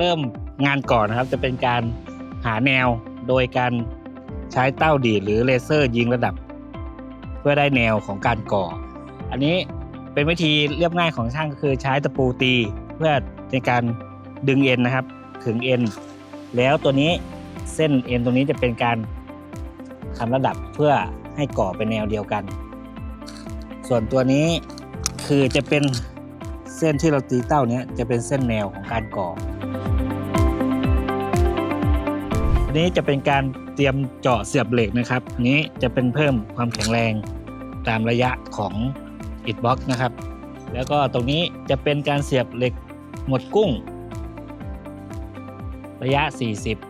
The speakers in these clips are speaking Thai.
เริ่มงานก่อนนะครับ จะเป็นการหาแนวโดยการใช้เต้าดีดหรือเลเซอร์ยิงระดับ เพื่อได้แนวของการก่อ อันนี้เป็นวิธีเรียบง่ายของช่างก็คือใช้ตะปูตีเพื่อในการดึงเอ็นนะครับ ถึงเอ็น แล้วตัวนี้เส้นเอ็นตรงนี้จะเป็นการทำระดับเพื่อให้ก่อเป็นแนวเดียวกัน ส่วนตัวนี้คือจะเป็นเส้นที่เราตีเต้าเนี้ยจะเป็นเส้นแนวของการก่อ อันนี้จะเป็นการเตรียมเจาะเสียบเหล็กนะครับอันนี้จะเป็นเพิ่มความแข็งแรงตามระยะของอิฐบล็อกนะครับ แล้วก็ตรงนี้จะเป็นการเสียบเหล็กหมดกุ้ง ระยะ 40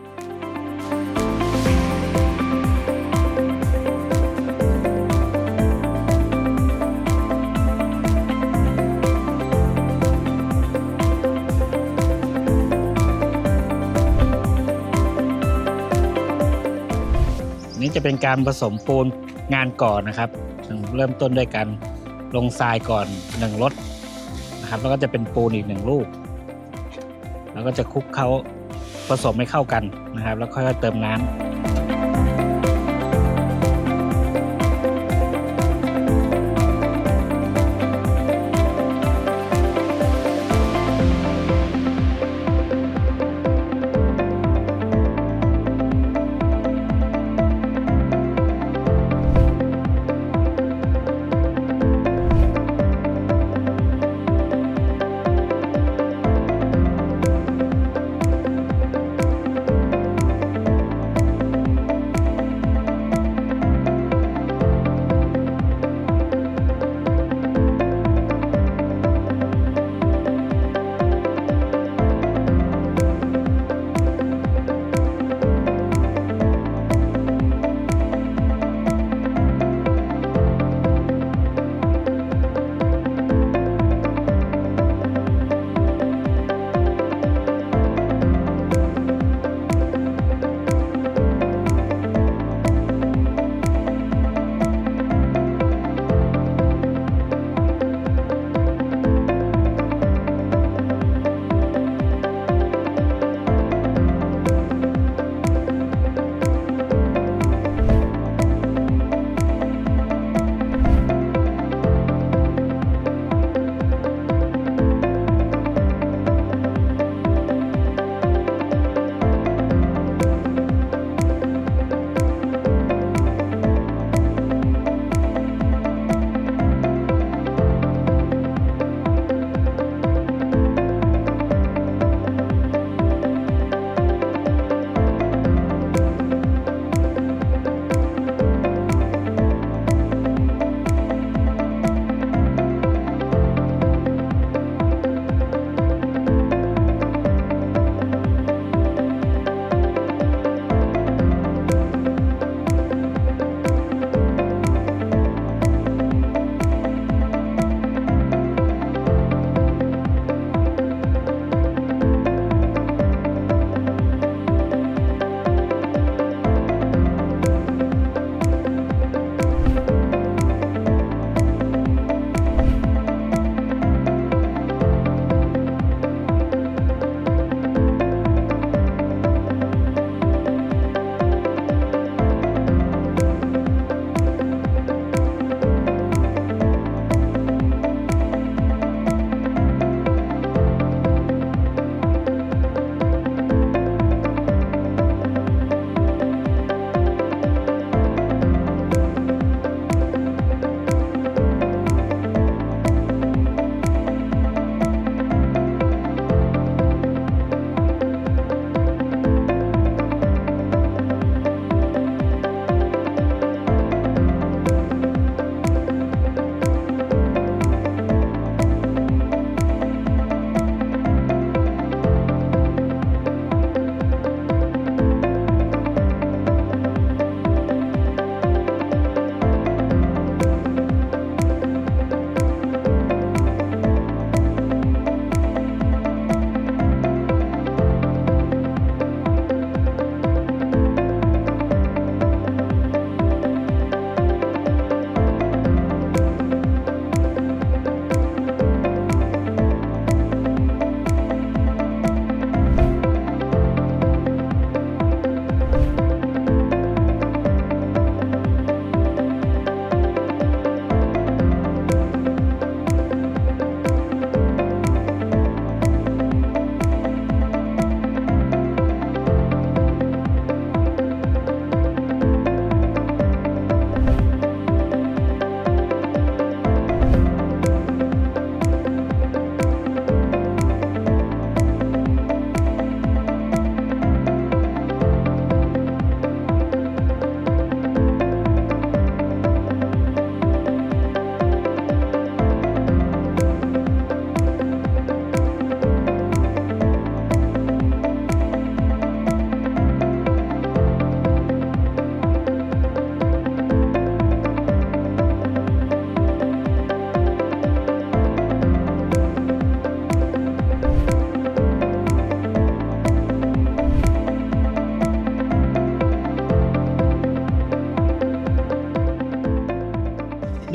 นี้จะเป็นการผสมปูนงานก่อนนะครับ เริ่มต้นด้วยการลงทรายก่อนหนึ่งรถนะครับ แล้วก็จะเป็นปูนอีกหนึ่งลูก แล้วก็จะคลุกเขาผสมให้เข้ากันนะครับ แล้วค่อยๆเติมน้ำ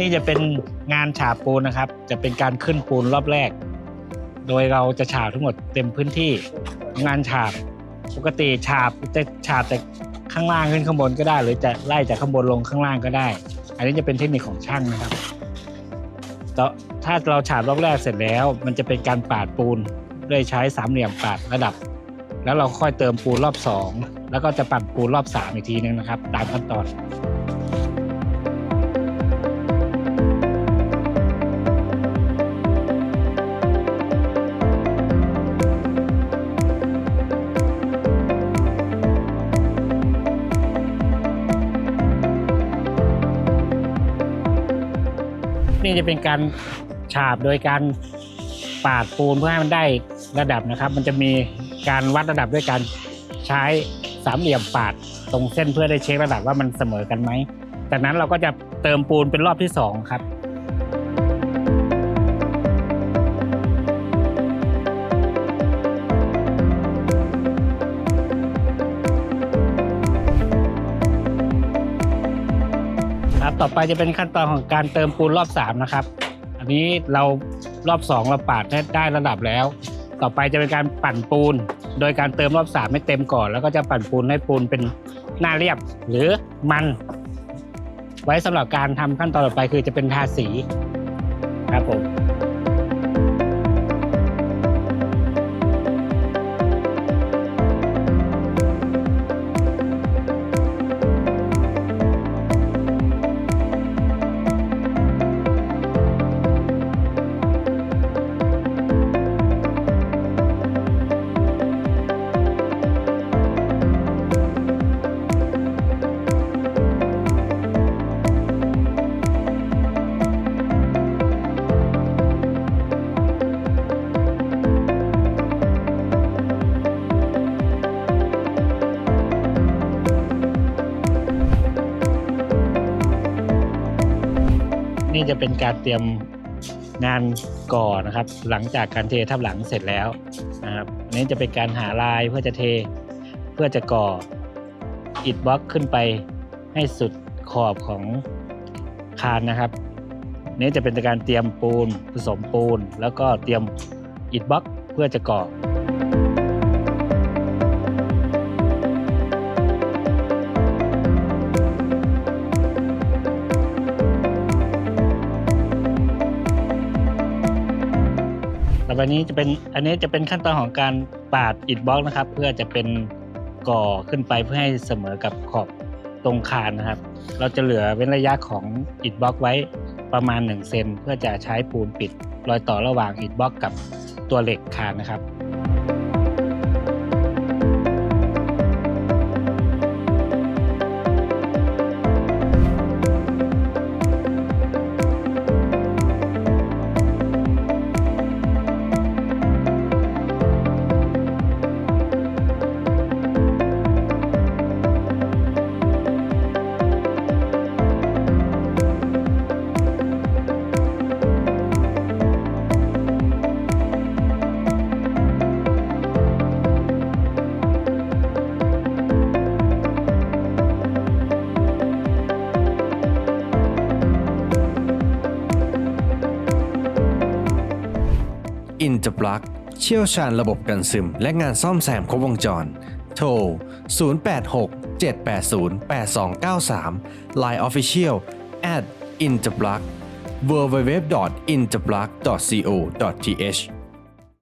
นี่จะเป็นงานฉาบปูนนะครับ จะเป็นการขึ้นปูนรอบแรก โดยเราจะฉาบทั้งหมดเต็มพื้นที่งานฉาบปกติฉาบจะฉาบแต่ข้างล่างขึ้นข้างบนก็ได้ หรือจะไล่จากข้างบนลงข้างล่างก็ได้ อันนี้จะเป็นเทคนิคของช่างนะครับถ้าเราฉาบรอบแรกเสร็จแล้ว มันจะเป็นการปาดปูนด้วยใช้สามเหลี่ยมปาดระดับ แล้วเราค่อยเติมปูนรอบสองแล้วก็จะปั่นปูนรอบสามอีกทีนึงนะครับ ตามขั้นตอน จะเป็นการฉาบโดยการปาดปูนเพื่อให้มันได้ระดับนะครับ มันจะมีการวัดระดับด้วยการใช้สามเหลี่ยมปาดตรงเส้นเพื่อได้เช็คระดับว่ามันเสมอกันไหมจากนั้นเราก็จะเติมปูนเป็นรอบที่สองครับ ต่อไปจะเป็นขั้นตอนของการเติมปูนรอบสามนะครับ อันนี้เรารอบสองเราปาดได้ได้ระดับแล้ว ต่อไปจะเป็นการปั่นปูน โดยการเติมรอบสามให้เต็มก่อน แล้วก็จะปั่นปูนให้ปูนเป็นหน้าเรียบหรือมัน ไว้สำหรับการทำขั้นตอนต่อไปคือจะเป็นทาสีครับผม นี่จะเป็นการเตรียมงานก่อนะครับ หลังจากการเททับหลังเสร็จแล้วนะครับอันนี้จะเป็นการหาลายเพื่อจะเทเพื่อจะก่ออิฐบล็อกขึ้นไปให้สุดขอบของคานนะครับนนี้จะเป็นการเตรียมปูนผสมปูน แล้วก็เตรียมอิฐบล็อกเพื่อจะก่อ ไปนี้จะเป็นอันนี้จะเป็นขั้นตอนของการปาดอิฐบล็อกนะครับ เพื่อจะเป็นก่อขึ้นไปเพื่อให้เสมอกับขอบตรงคานนะครับ เราจะเหลือเว้นระยะของอิฐบล็อกไว้ประมาณ1เซนเพื่อจะใช้ปูนปิด รอยต่อระหว่างอิฐบล็อกกับตัวเหล็กคานนะครับ อินเตอร์ปลักเชี่ยวชาญระบบกันซึม และงานซ่อมแซมครบวงจร โทร 086 780 8293 Line Official at interplug www.interplug.co.th